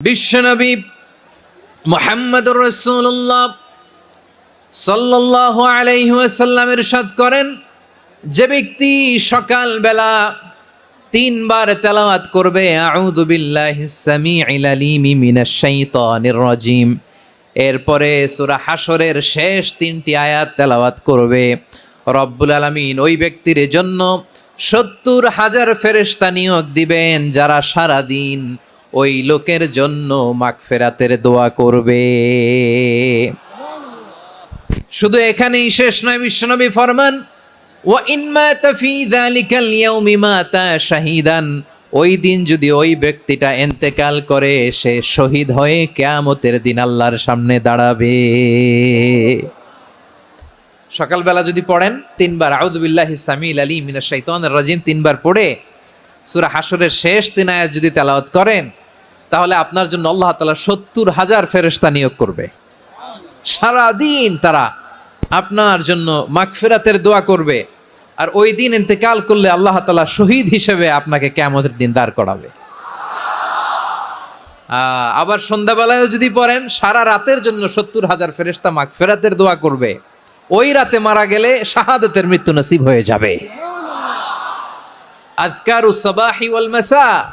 বিশ্বনবী মোহাম্মদুর রসুল্লাহ সাল্লাহ আলাইসাল্লামের সাদ করেন, যে ব্যক্তি সকালবেলা তিনবার তেলাওয়াত করবে রাজিম। এরপরে সূরা হাশরের শেষ তিনটি আয়াত তেলাওয়াত করবে, রব্বুল আলামিন ওই ব্যক্তির জন্য সত্তর হাজার ফেরেশতা নিয়োগ দিবেন, যারা সারা দিন ওই লোকের জন্য মাগফিরাতের দোয়া করবে। শুধু এখানেই শেষ নয়, বিশ্বনবী ফরমান, ওয়া ইনমা তাফি যালিকাল ইয়াউমি মাতা শাহিদান ওই দিন যদি ওই ব্যক্তিটা এন্তেকাল করে, সে শহীদ হয়ে কেয়ামতের দিন আল্লাহর সামনে দাঁড়াবে। সকালবেলা যদি পড়েন, তিনবার আউযুবিল্লাহি সামিল আলী মিনাশ শাইতানির রাজিম তিনবার পড়ে, সূরা হাশরের শেষ তিন আয়াত যদি তেলাওয়াত করেন তাহলে আপনার জন্য আল্লাহ তাআলা সত্তর হাজার ফেরেশতা নিয়োগ করবে। সারাদিন তারা আপনার জন্য মাগফিরাতের দোয়া করবে। আর ওই দিন ইন্তেকাল করলে আল্লাহ তালা শহীদ হিসেবে আপনাকে কেমতের দিন দাঁড় করাবে। আবার সন্ধ্যাবেলায়ও যদি পড়েন, সারা রাতের জন্য সত্তর হাজার ফেরেস্তা মাগফিরাতের দোয়া করবে। ওই রাতে মারা গেলে শাহাদতের মৃত্যু নসিব হয়ে যাবে। আজকার উসাবাহি ওয়াল মাসা।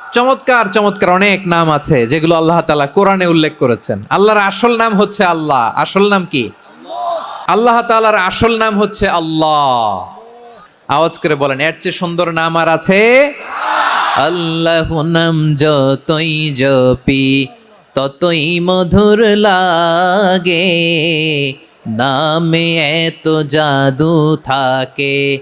চমৎকার চমৎকার অনেক নাম আছে যেগুলো আল্লাহ তাআলা কোরআনে উল্লেখ করেছেন। আল্লাহর আসল নাম হচ্ছে আল্লাহ। আসল নাম কি? আল্লাহ তালার আসল নাম হচ্ছে আল্লাহ। আওয়াজ করে বলেন, এর চেয়ে সুন্দর নাম আর আছে? আল্লাহ নাম যতই জপি, ততই মধুর লাগে। নামে এত জাদু থাকে।